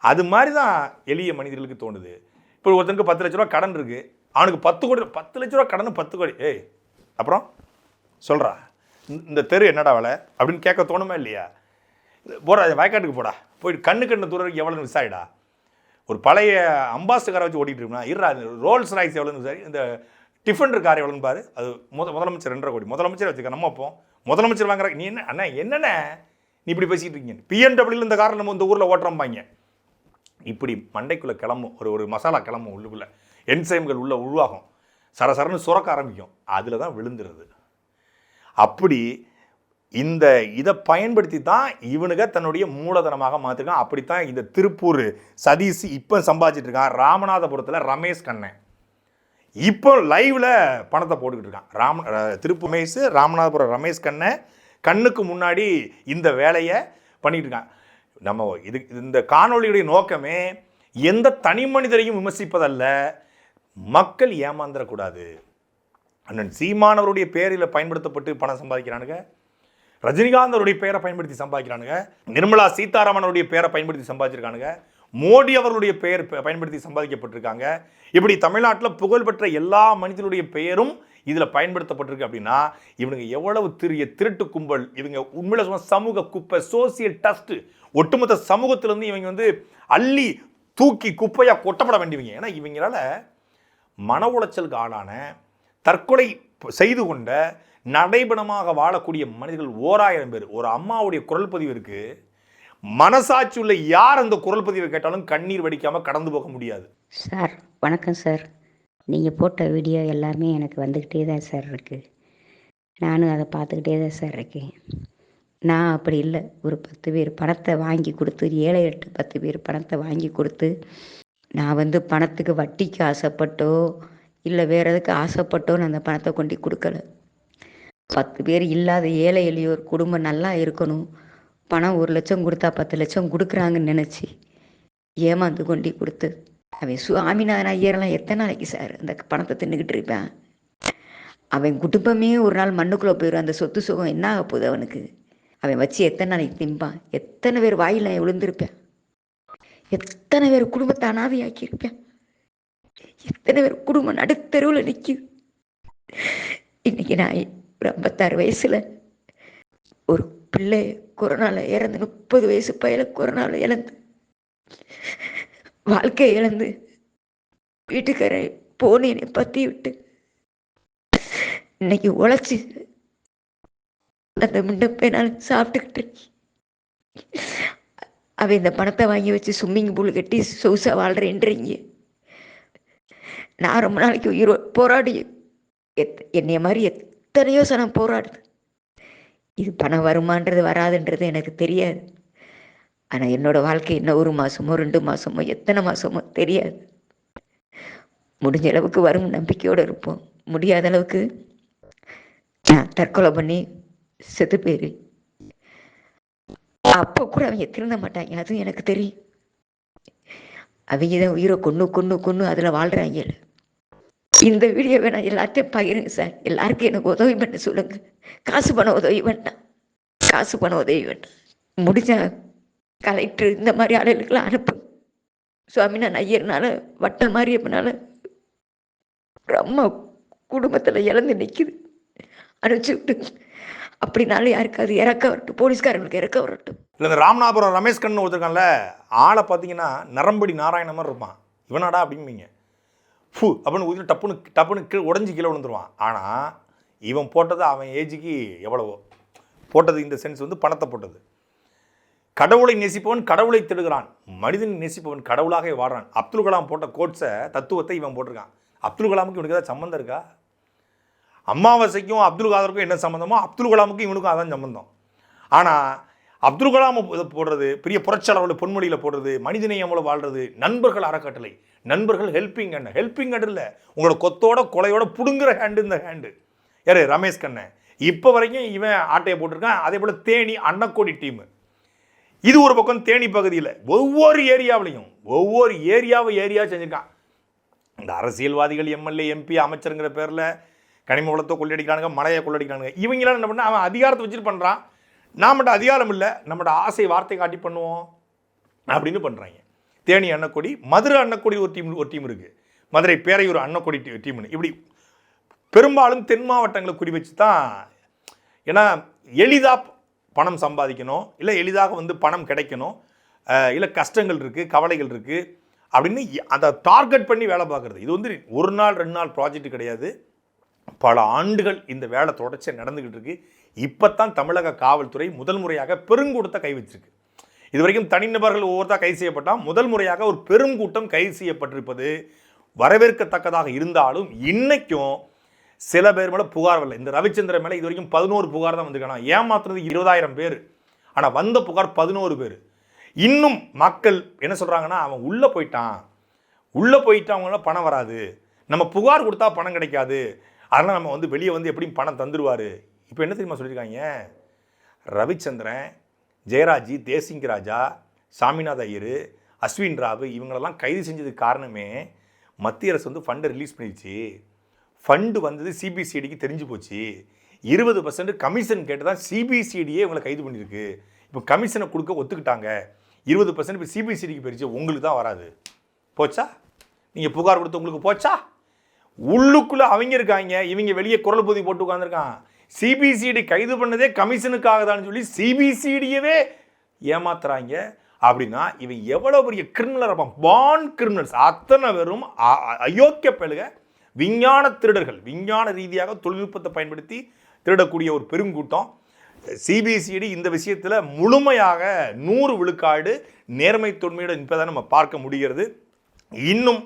Speaker 3: அது மாதிரி தான் எளிய மனிதர்களுக்கு தோணுது. இப்போ ஒருத்தனுக்கு பத்து லட்ச ரூபா கடன் இருக்குது அவனுக்கு பத்து கோடி பத்து லட்ச ரூபா கடன் பத்து கோடி. ஏய் அப்புறம்? சொல்கிறா இந்த தெரு என்னடா வேலை? அப்படின்னு கேட்க தோணுமா இல்லையா? போடா வயக்காட்டுக்கு போடா. போயிட்டு கண்ணு கண்ணு தூரம் எவ்வளோன்னு விசாரிடா. ஒரு பழைய அம்பாஸ்டர் காரை வச்சு ஓட்டிகிட்டு இருக்கா இருடா ரோல்ஸ் ராய்ஸ் எவ்வளோன்னு சார் இந்த டிஃபெண்டர் கார் எவ்வளோன்னு பாரு. அது முத முதலமைச்சர் ரெண்டரை கோடி. முதலமைச்சர் வச்சுக்க நம்ம அப்போ முதலமைச்சர் வாங்குற நீ என்ன அண்ணா என்னண்ணே? நீ இப்படி பேசிகிட்டு இருக்கீங்க. பிஎன்டபிள்யூல இந்த காரை நம்ம இந்த ஊரில் ஓட்டுறம்பாங்க. இப்படி மண்டைக்குள்ளே கிளம்பும் ஒரு ஒரு மசாலா கிளம்பும் உள்ளுக்குள்ளே. என்சைம்கள் உள்ள உருவாகும். சரசரன்னு சுரக்க ஆரம்பிக்கும். அதில் தான் விழுந்துருது. அப்படி இந்த இதை பயன்படுத்தி தான் இவனுங்க தன்னுடைய மூலதனமாக மாற்றிருக்கான் அப்படித்தான் இந்த திருப்பூர் சதீஷ் இப்போ சம்பாதிச்சிட்டு இருக்கான். ராமநாதபுரத்தில் ரமேஷ் கண்ணன். இப்போ லைவில் பணத்தை போட்டுக்கிட்டு இருக்கான். ராம அஹ் திருப்பூர் ரமேஷ் ராமநாதபுரம் ரமேஷ் கண்ணன் கண்ணுக்கு முன்னாடி இந்த வேலையை பண்ணிகிட்டு இருக்கான். நம்ம இது இந்த காணொளியுடைய நோக்கமே எந்த தனி மனிதரையும் விமர்சிப்பதல்ல. மக்கள் ஏமாந்துடக்கூடாது அண்ணன் சீமானவருடைய பேரில் பயன்படுத்தப்பட்டு பணம் சம்பாதிக்கிறானுங்க. ரஜினிகாந்த் அவருடைய பெயரை பயன்படுத்தி சம்பாதிக்கிறானுங்க. நிர்மலா சீதாராமனுடைய பெயரை பயன்படுத்தி சம்பாதிச்சிருக்கானுங்க. மோடி அவர்களுடைய பெயர் பயன்படுத்தி சம்பாதிக்கப்பட்டிருக்காங்க. இப்படி தமிழ்நாட்டில் புகழ்பெற்ற எல்லா மனிதனுடைய பெயரும் இதில் பயன்படுத்தப்பட்டிருக்கு அப்படின்னா இவனுங்க எவ்வளவு திரிய திருட்டு கும்பல். இவங்க உண்மையில சொன்ன சமூக குப்பை சோசியல் டஸ்ட் ஒட்டுமொத்த சமூகத்திலிருந்து இவங்க வந்து அள்ளி தூக்கி குப்பையாக கொட்டப்பட வேண்டியவங்க. ஏன்னா இவங்களால மன உளைச்சலுக்கு ஆளான தற்கொலை செய்து கொண்ட நடைபணமாக வாழக்கூடிய மனிதர்கள் ஓராயிரம் பேர். ஒரு அம்மாவுடைய குரல் பதிவு இருக்குது மனசாட்சி உள்ள யார் அந்த குரல் பதிவை கேட்டாலும் கண்ணீர் வடிக்காமல் கடந்து போக முடியாது.
Speaker 6: சார் வணக்கம் சார். நீங்கள் போட்ட வீடியோ எல்லாமே எனக்கு வந்துக்கிட்டே தான் சார் இருக்குது நானும் அதை பார்த்துக்கிட்டே தான் சார் இருக்கேன். நான் அப்படி இல்லை. ஒரு பத்து பேர் பணத்தை வாங்கி கொடுத்து ஏழை எட்டு பத்து பேர் பணத்தை வாங்கி கொடுத்து நான் வந்து பணத்துக்கு வட்டிக்கு ஆசைப்பட்டோ இல்லை வேறு எதுக்கு ஆசைப்பட்டோன்னு அந்த பணத்தை கொண்டு கொடுக்கல. பத்து பேர் இல்லாத ஏழை எளியோர் குடும்பம் நல்லா இருக்கணும். பணம் ஒரு லட்சம் கொடுத்தா பத்து லட்சம் கொடுக்குறாங்கன்னு நினச்சி ஏமாந்து கொண்டு கொடுத்து. அவன் சுவாமிநாதன் ஐயரெல்லாம் எத்தனை நாளைக்கு சார் அந்த பணத்தை தின்னுக்கிட்டு இருப்பேன்? அவன் குடும்பமே ஒரு நாள் மண்ணுக்குள்ளே போயிடும் அந்த சொத்து சுகம் என்ன ஆக போகுது அவனுக்கு? அவன் வச்சு எத்தனை நாளைக்கு திம்பான்? எத்தனை பேர் வாயில் அவன் விழுந்திருப்பேன்? எத்தனை பேர் குடும்பத்தை அனாதையாக்கியிருப்பான்? எத்தனை பேர் குடும்பம் நடுத்தெருவில் நிற்கும் இன்னைக்கு நான் ஒரு ஐம்பத்தாறு வயசில் ஒரு பிள்ளை கொரோனாவில் இறந்து முப்பது வயசு பையல கொரோனாவில் இழந்து வாழ்க்கை இழந்து வீட்டுக்காரை போனேன்னு பத்தி விட்டு இன்னைக்கு உழைச்சி அந்த முண்டப்பைனால சாப்பிட்டுக்கிட்டு அவ இந்த பணத்தை வாங்கி வச்சு ஸ்விம்மிங் பூல் கட்டி சொகுசா வாழ்றேன்றீங்க. நான் ரொம்ப நாளைக்கு உயிர் போராடி எத் என்னைய மாதிரி எத்தனையோ சனம் போராடுது. இது பணம் வருமானது வராதுன்றது எனக்கு தெரியாது. ஆனால் என்னோட வாழ்க்கை இன்னும் ஒரு மாதமோ ரெண்டு மாதமோ எத்தனை மாதமோ தெரியாது. முடிஞ்ச அளவுக்கு வரும் நம்பிக்கையோடு இருப்போம். முடியாத அளவுக்கு நான் தற்கொலை பண்ணி செத்து போயிரு. அப்போ கூட அவங்க திருந்த மாட்டாங்க அதுவும் எனக்கு தெரியும். அவங்க தான் உயிரை கொன்று கொன்று கொன்று அதில் வாழ்கிறாங்க இந்த வீடியோவை நான் எல்லாத்தையும் பகிருங்க சார். எல்லாருக்கும் எனக்கு உதவி பண்ண சொல்லுங்க. காசு பண்ண உதவி வேண்டாம் காசு பண்ண உதவி வேண்டாம் முடிஞ்ச கலெக்டர் இந்த மாதிரி ஆளுகளுக்கெல்லாம் அனுப்பு சுவாமிநாதன் ஐயர்னால வட்டம் மாரியப்பனால ரொம்ப குடும்பத்தில் இழந்து நிற்குது அனுப்பிச்சு விட்டு அப்படினாலும் யாருக்காவது இறக்க வரட்டும். போலீஸ்காரங்களுக்கு இறக்க வரட்டும்.
Speaker 3: இல்லை இந்த ராமநாதபுரம் ரமேஷ் கண்ணு ஒருத்தருக்கான்ல ஆளை பார்த்தீங்கன்னா நரம்படி நாராயணமாக இருப்பான். இவனாடா அப்படிம்பீங்க. ஃபு அப்படின்னு ஊதிட்டு டப்புன்னு டப்புன்னு கீழே உடஞ்சி கீழே விழுந்துருவான். ஆனால் இவன் போட்டது அவன் ஏஜுக்கு எவ்வளவோ? போட்டது இந்த சென்ஸ் வந்து பணத்தை போட்டது. கடவுளை நேசிப்பவன் கடவுளை திடுகிறான் மனிதன் நேசிப்பவன் கடவுளாகவே வாடுறான் அப்துல் கலாம் போட்ட கோட்ஸை தத்துவத்தை இவன் போட்டிருக்கான். அப்துல் கலாமுக்கு இவனுக்கு ஏதாவது சம்மந்தம் இருக்கா? அமாவாசைக்கும் அப்துல் காதருக்கும் என்ன சம்மந்தமோ அப்துல் கலாமுக்கும் இவனுக்கும் அதான் சம்மந்தம் ஆனால் அப்துல் கலாம் இதை போடுறது பெரிய புரட்சியாளர்கள் பொன்மொழியில் போடுறது மனிதநேயமோட வாழ்றது நண்பர்கள் அறக்கட்டளை. நண்பர்கள் ஹெல்பிங் ஹேண்ட் ஹெல்பிங் ஹேண்ட் இல்லை. உங்களோட கொத்தோட கொலையோட பிடுங்குற ஹேண்டு இந்த ஹேண்டு யாரு? ரமேஷ் கண்ணன் இப்போ வரைக்கும் இவன் ஆட்டையை போட்டிருக்கான். அதே போல் தேனி அன்னக்கோடி டீமு இது ஒரு பக்கம் தேனி பகுதியில். ஒவ்வொரு ஏரியாவிலையும் ஒவ்வொரு ஏரியாவை ஏரியா செஞ்சுருக்கான். இந்த அரசியல்வாதிகள் எம்எல்ஏ எம்பி அமைச்சருங்கிற பேரில் கனிம வளத்தை கொள்ளடிக்கிறானுங்க மலையை கொள்ளடிக்கிறானுங்க இவங்களாம் என்ன பண்ணா அவன் அதிகாரத்தை வச்சுட்டு பண்ணுறான் நாமட்ட அதிகாரம் இல்லை நம்மகிட்ட ஆசை வார்த்தை காட்டி பண்ணுவோம் அப்படின்னு பண்ணுறாங்க தேனி அன்னக்கொடி மதுரை அன்னக்கொடி ஒரு டீம் ஒரு டீம் இருக்குது மதுரை பேரையூர் அன்னக்கொடி டீ- டீம்னு இப்படி பெரும்பாலும் தென் மாவட்டங்களை குறி வச்சு தான் ஏன்னா எளிதாக பணம் சம்பாதிக்கணும் இல்லை எளிதாக வந்து பணம் கிடைக்கணும் இல்லை கஷ்டங்கள் இருக்குது கவலைகள் இருக்குது அப்படின்னு அதை டார்கெட் பண்ணி வேலை பார்க்குறது. இது வந்து ஒரு நாள் ரெண்டு நாள் ப்ராஜெக்ட் கிடையாது. பல ஆண்டுகள் இந்த வேலை தொடர்ச்சியாக நடந்துக்கிட்டு இருக்குது இப்போ தான் தமிழக காவல்துறை முதல் முறையாக பெருங்கூட்டத்தை கை வச்சிருக்கு. இது வரைக்கும் தனிநபர்கள் ஒவ்வொருத்தா கைது செய்யப்பட்டால் முதல் முறையாக ஒரு பெருங்கூட்டம் கைது செய்யப்பட்டிருப்பது வரவேற்கத்தக்கதாக இருந்தாலும் இன்றைக்கும் சில பேர் மேலே புகார் வரல. இந்த ரவிச்சந்திரன் மேலே இது வரைக்கும் பதினோரு புகார் தான் வந்திருக்காங்க ஏமாத்துறது இருபதாயிரம் பேர். ஆனால் வந்த புகார் பதினோரு பேர். இன்னும் மக்கள் என்ன சொல்கிறாங்கன்னா அவன் உள்ளே போயிட்டான். உள்ளே போயிட்டு அவங்களால பணம் வராது. நம்ம புகார் கொடுத்தா பணம் கிடைக்காது. அதனால் நம்ம வந்து வெளியே வந்து எப்படியும் பணம் தந்துடுவார் இப்போ என்ன தெரியுமா சொல்லியிருக்காங்க? ரவிச்சந்திரன் ஜெயராஜி தேசிங்க ராஜா சாமிநாத ஐயர் அஸ்வின் ராவ் இவங்களெல்லாம் கைது செஞ்சதுக்கு காரணமே மத்திய அரசு வந்து ஃபண்டை ரிலீஸ் பண்ணிடுச்சு ஃபண்டு வந்தது சிபிசிடிக்கு தெரிஞ்சு போச்சு. இருபது பர்சன்ட் கமிஷன் கேட்டு தான் சிபிசிடியே இவங்களை கைது பண்ணியிருக்கு. இப்போ கமிஷனை கொடுக்க ஒத்துக்கிட்டாங்க. இருபது பர்சன்ட் இப்போ சிபிசிடிக்கு போயிடுச்சு உங்களுக்கு தான் வராது. போச்சா? நீங்கள் புகார் கொடுத்து உங்களுக்கு போச்சா? உள்ளுக்குள்ளே அவங்க இருக்காங்க. இவங்க வெளியே குரல் பொதி போட்டு உட்காந்துருக்கான் சிபிசிடி கைது பண்ணதே கமிஷனுக்காக தான் சொல்லி சிபிசிடியவே ஏமாத்துறாங்க. அப்படின்னா இவன் எவ்வளோ பெரிய கிரிமினல் இருப்பான்? பான் கிரிமினல்ஸ் அத்தனை பேரும் அயோக்கிய பெழுக விஞ்ஞான திருடர்கள். விஞ்ஞான ரீதியாக தொழில்நுட்பத்தை பயன்படுத்தி திருடக்கூடிய ஒரு பெருங்கூட்டம். சிபிசிடி இந்த விஷயத்தில் முழுமையாக நூறு விழுக்காடு நேர்மை தொன்மையோடு நிற்பதை நம்ம பார்க்க முடிகிறது. இன்னும்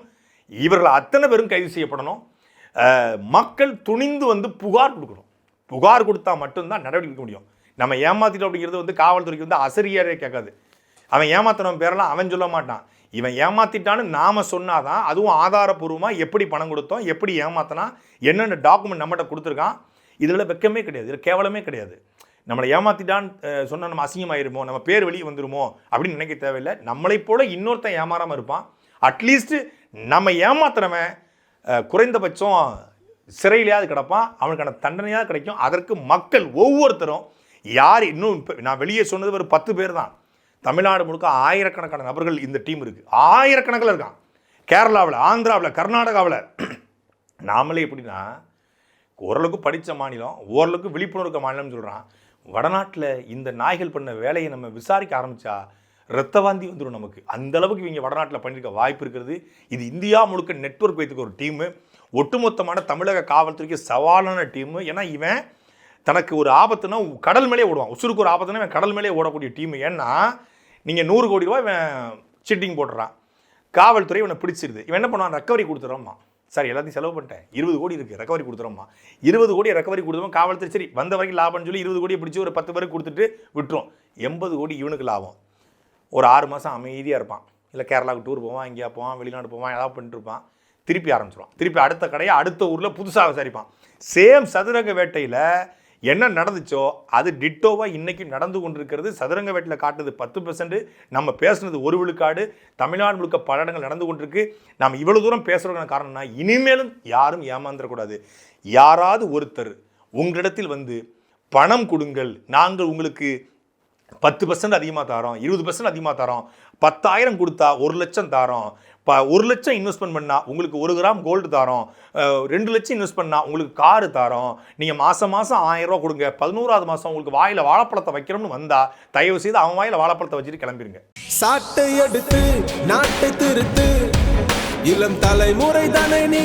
Speaker 3: இவர்கள் அத்தனை பேரும் கைது செய்யப்படணும். மக்கள் துணிந்து வந்து புகார் கொடுக்கணும். புகார் கொடுத்தா மட்டும்தான் நடவடிக்கை எடுக்க முடியும். நம்ம ஏமாத்திட்டோம் அப்படிங்கிறது வந்து காவல்துறைக்கு வந்து அசரியரே கேட்காது. அவன் ஏமாத்தினவன் பேரெல்லாம் அவன் சொல்ல மாட்டான். இவன் ஏமாத்திட்டான்னு நாம் சொன்னாதான் அதுவும் ஆதாரப்பூர்வமாக எப்படி பணம் கொடுத்தோம் எப்படி ஏமாத்தினா என்னென்ன டாக்குமெண்ட் நம்மகிட்ட கொடுத்துருக்கான் இதில் வெக்கமே கிடையாது. இதில் கேவலமே கிடையாது. நம்மளை ஏமாத்திட்டான்னு சொன்னால் நம்ம அசிங்கமாயிருமோ நம்ம பேர் வெளியே வந்துருமோ அப்படின்னு நினைக்க தேவையில்லை. நம்மளை போல இன்னொருத்தன் ஏமாறாமல் இருப்பான். அட்லீஸ்ட் நம்ம ஏமாத்துறவன் குறைந்தபட்சம் சிறையிலையாவது கிடப்பான் அவனுக்கான தண்டனையாக கிடைக்கும். அதற்கு மக்கள் ஒவ்வொருத்தரும் யார் இன்னும் நான் வெளியே சொன்னது ஒரு பத்து பேர் தான் தமிழ்நாடு முழுக்க ஆயிரக்கணக்கான நபர்கள் இந்த டீம் இருக்குது ஆயிரக்கணக்கில் இருக்கான். கேரளாவில் ஆந்திராவில் கர்நாடகாவில். நாமளே எப்படின்னா ஓரளவுக்கு படித்த மாநிலம் ஓரளவுக்கு விழிப்புணர்வு மாநிலம்னு சொல்கிறான் வடநாட்டில் இந்த நாய்கள் பண்ண வேலையை நம்ம விசாரிக்க ஆரம்பித்தா ரத்தவாந்தி வந்துடும் நமக்கு. அந்த அளவுக்கு இவங்க வடநாட்டில் பண்ணியிருக்க வாய்ப்பு இருக்கிறது. இது இந்தியா முழுக்க நெட்வொர்க் வைத்துக்க ஒரு டீமு. ஒட்டுமொத்தமான தமிழக காவல்துறைக்கு சவாலான டீமு. ஏன்னா இவன் தனக்கு ஒரு ஆபத்துனா கடல் மேலே ஓடுவான். உசுருக்கு ஒரு ஆபத்துனா இவன் கடல் மேலே ஓடக்கூடிய டீம். ஏன்னா நீங்கள் நூறு கோடி ரூபா இவன் சிட்டிங் போடுறான் காவல்துறை இவனை பிடிச்சிருது. இவன் என்ன பண்ணுவான்? ரெக்கவரி கொடுத்துறோம்மா. சார் எல்லாத்தையும் செலவு பண்ணிட்டேன். இருபது கோடி இருக்குது ரெக்கவரி கொடுத்துறோம்மா. இருபது கோடி ரெக்கவரி கொடுத்தோம் காவல்துறை சரி வந்த வரைக்கும் லாபம்னு சொல்லி இருபது கோடியை பிடிச்சி ஒரு பத்து பேருக்கு கொடுத்துட்டு விட்டுரும். எண்பது கோடி இவனுக்கு லாபம். ஒரு ஆறு மாதம் அமைதியாக இருப்பான். இல்லை கேரளாவுக்கு டூர் போவான் எங்கேயா போவான் வெளிநாடு போவான் ஏதாவது பண்ணிட்டு இருப்பான். திருப்பி ஆரம்பிச்சிருவான். திருப்பி அடுத்த கடையை அடுத்த ஊரில் புதுசாக விசாரிப்பான். சேம் சதுரங்க வேட்டையில் என்ன நடந்துச்சோ அது டிட்டோவாக இன்றைக்கி நடந்து கொண்டிருக்கிறது. சதுரங்க வேட்டையில் காட்டுது பத்து பெர்சன்ட் நம்ம பேசுனது ஒரு விழுக்காடு. தமிழ்நாடு முழுக்க பல இடங்கள் நடந்து கொண்டிருக்கு. நாம் இவ்வளோ தூரம் பேசுகிறதுக்கான காரணம்னா இனிமேலும் யாரும் ஏமாந்துடக்கூடாது. யாராவது ஒருத்தர் உங்களிடத்தில் வந்து பணம் கொடுங்கள். நாங்கள் உங்களுக்கு பத்து பர்சன்ட் அதிகமாக தரோம் இருபது பர்சன்ட் அதிகமாக தரோம் பத்தாயிரம் கொடுத்தா ஒரு லட்சம் தரோம். ப ஒரு லட்சம் இன்வெஸ்ட்மெண்ட் பண்ணால் உங்களுக்கு ஒரு கிராம் கோல்டு தரோம். ரெண்டு லட்சம் இன்வெஸ்ட் பண்ணால் உங்களுக்கு காரு தரோம். நீங்கள் மாதம் மாதம் ஆயிரரூவா கொடுங்க. பதினோராவது மாதம் உங்களுக்கு வாயில் வாழைப்பழத்தை வைக்கிறோம்னு வந்தால் தயவு செய்து அவன் வாயில் வாழைப்பழத்தை வச்சுட்டு கிளம்பிருங்க.
Speaker 7: சாட்டை எடுத்து நாட்டை திருத்து. இளம் தலைமுறை தானே நீ